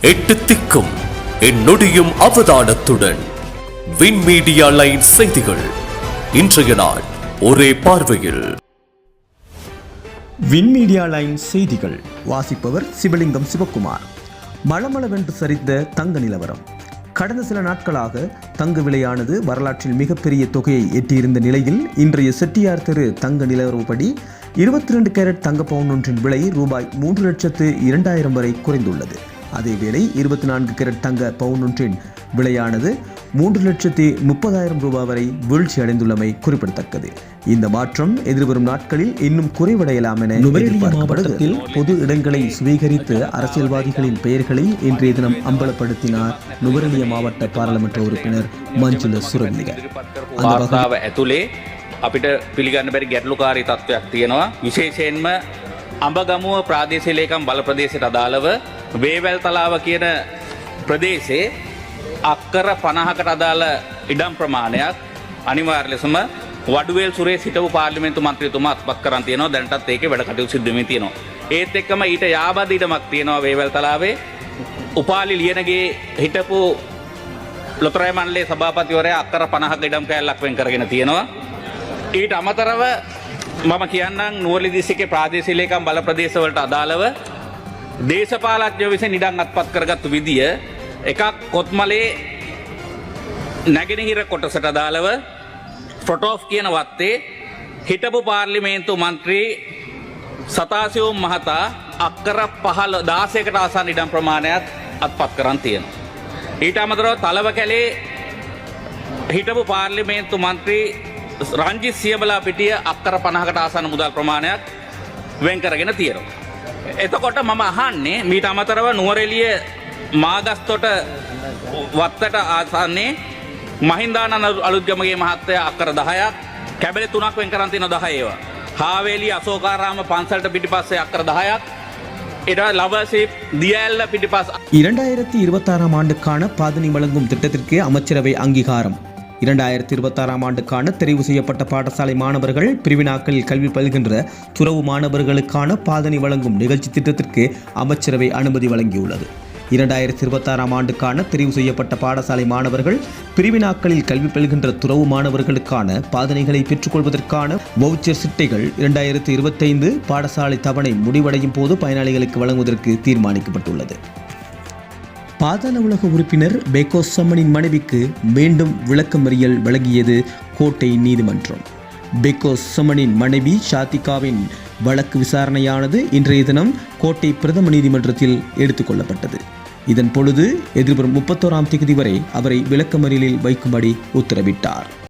எட்டு திக்கும் எந்நொடியும் அவதானத்துடன் வின் மீடியா லைன் செய்திகள். இன்றைய நாள் ஒரே பார்வையில். வின்மீடியா லைன் செய்திகள். வாசிப்பவர் சிவலிங்கம் சிவக்குமார். மளமளவென்று சரிந்த தங்க நிலவரம். கடந்த சில நாட்களாக தங்க விலையானது வரலாற்றில் மிகப்பெரிய தொகையை எட்டியிருந்த நிலையில் இன்றைய செட்டியார் தெரு தங்க நிலவரப்படி இருபத்தி ரெண்டு கேரட் தங்க பவுன் ஒன்றின் விலை ரூபாய் மூன்று லட்சத்து இரண்டாயிரம் வரை குறைந்துள்ளது. அதேவேளை இருபத்தி நான்கு கேரட் தங்க பவுன் ஒன்றின் விலையானது மூன்று லட்சத்தி முப்பதாயிரம் ரூபாய் வரை வீழ்ச்சி அடைந்துள்ளமை குறிப்பிடத்தக்கது இந்த மாற்றம் எதிர்வரும் நாட்களில் இன்னும் குறைவடையலாம் என நுவரெலியா மாவட்டத்தில் பொது இடங்களை சுவீகரித்து அரசியல்வாதிகளின் பெயர்களை இன்றைய தினம் அம்பலப்படுத்தினார் நுவரெலியா மாவட்ட பாராளுமன்ற உறுப்பினர் மஞ்சுள சுரவீர அந்த வகையில் වාර්තාව ඇතුළේ අපිට පිළිගන්න බැරි ගැටලුකාරී තත්ත්වයක් තියෙනවා විශේෂයෙන්ම අඹගමුව ප්‍රාදේශලේකම් බල ප්‍රදේශයට අදාළව වේවැල් තලාව කියන ප්‍රදේශේ අක්කර පණහකට අදාළ ඉඩම් ප්‍රමාණයක් අනිවාර්ය ලෙසම වඩුවල් සුරේ සිටපු පාර්ලිමේන්තු මන්ත්‍රීතුමා අත්පත් කරන් තියෙනවා. දැනටත් ඒකේ වැඩ කටයුතු සිදු වෙමින් තියෙනවා. ඒත් එක්කම ඊට යාබද ඉඩමක් තියෙනවා වේවැල් තලාවේ උපාලි ලියනගේ හිටපු ලොතරයි මන්ලේ සභාපතිවරයා අක්කර පණහක ඉඩම් කෑල්ලක් වෙන් කරගෙන තියෙනවා. ඊට අමතරව මම කියන්නම් නුවලි දිසිකේ ප්‍රාදේශීලේකම් බල ප්‍රදේශවලට අදාළව දේශපාලඥයෝ විසින් ඉඩම් අත්පත් කරගත්තු විදිය එකක් කොත්මලේ නැගෙනහිර කොටසට අදාළව ෆොටෝෆ් කියන වත්තේ හිටපු පාර්ලිමේන්තු මන්ත්‍රී සතාසියෝම් මහතා අක්කර පහල දාසයකට ආසන් ඉඩම් ප්‍රමාණයක් අත්පත් කරන් තියෙනවා. ඊට අමතරව තලව කැලේ හිටපු පාර්ලිමේන්තු මන්ත්‍රී රංජි සියබලා පිටිය අක්කර පණහකට ආසන මුදල් ප්‍රමාණයක් වෙන් කරගෙන තියෙනවා. එතකොට මම අහන්නේ මීට අමතරව නුවරෙලිය මාගස්තොට වත්තට ආසන්නේ මහින්දාන අලුත්ගමගේ මහත්තය අක්කර දහයක් කැබලි තුනක් වෙන් කරන්තින දහයවා. හාවේලි අසෝකාරාම පන්සල්ට පිටිපස්සේ අක්කර දහයක් එට ලවසි දියල්ල පිටිපස් இரண்டாயிரத்தி இருபத்தாறாம் ஆண்டுக்கான பாதனை வழங்கும் திட்டத்திற்கு அமைச்சரவை அங்கீகாரம் இரண்டாயிரத்தி இருபத்தாறாம் ஆண்டுக்கான தெரிவு செய்யப்பட்ட பாடசாலை மாணவர்கள் பிரிவினாக்களில் கல்வி பயில்கின்ற துறவு மாணவர்களுக்கான பாதனை வழங்கும் நிகழ்ச்சி திட்டத்திற்கு அமைச்சரவை அனுமதி வழங்கியுள்ளது. இரண்டாயிரத்தி இருபத்தாறாம் ஆண்டுக்கான தெரிவு செய்யப்பட்ட பாடசாலை மாணவர்கள் பிரிவினாக்களில் கல்வி பெறுகின்ற துறவு மாணவர்களுக்கான பாதனைகளை பெற்றுக்கொள்வதற்கான வவுச்சர் சிட்டைகள் இரண்டாயிரத்தி இருபத்தைந்து பாடசாலை தவணை முடிவடையும் போது பயனாளிகளுக்கு வழங்குவதற்கு தீர்மானிக்கப்பட்டுள்ளது. பாதாள உலக உறுப்பினர் பேக்கோ சம்மனின் மனைவிக்கு மீண்டும் விளக்கமறியல் வழங்கியது கோட்டை நீதிமன்றம். பெக்கோ சம்மனின் மனைவி ஷாத்திகாவின் வழக்கு விசாரணையானது இன்றைய தினம் கோட்டை பிரதம நீதிமன்றத்தில் எடுத்துக்கொள்ளப்பட்டது இதன் பொழுது எதிர்வரும் முப்பத்தோராம் தேதி வரை அவரை விளக்கமறியலில் வைக்கும்படி உத்தரவிட்டார்.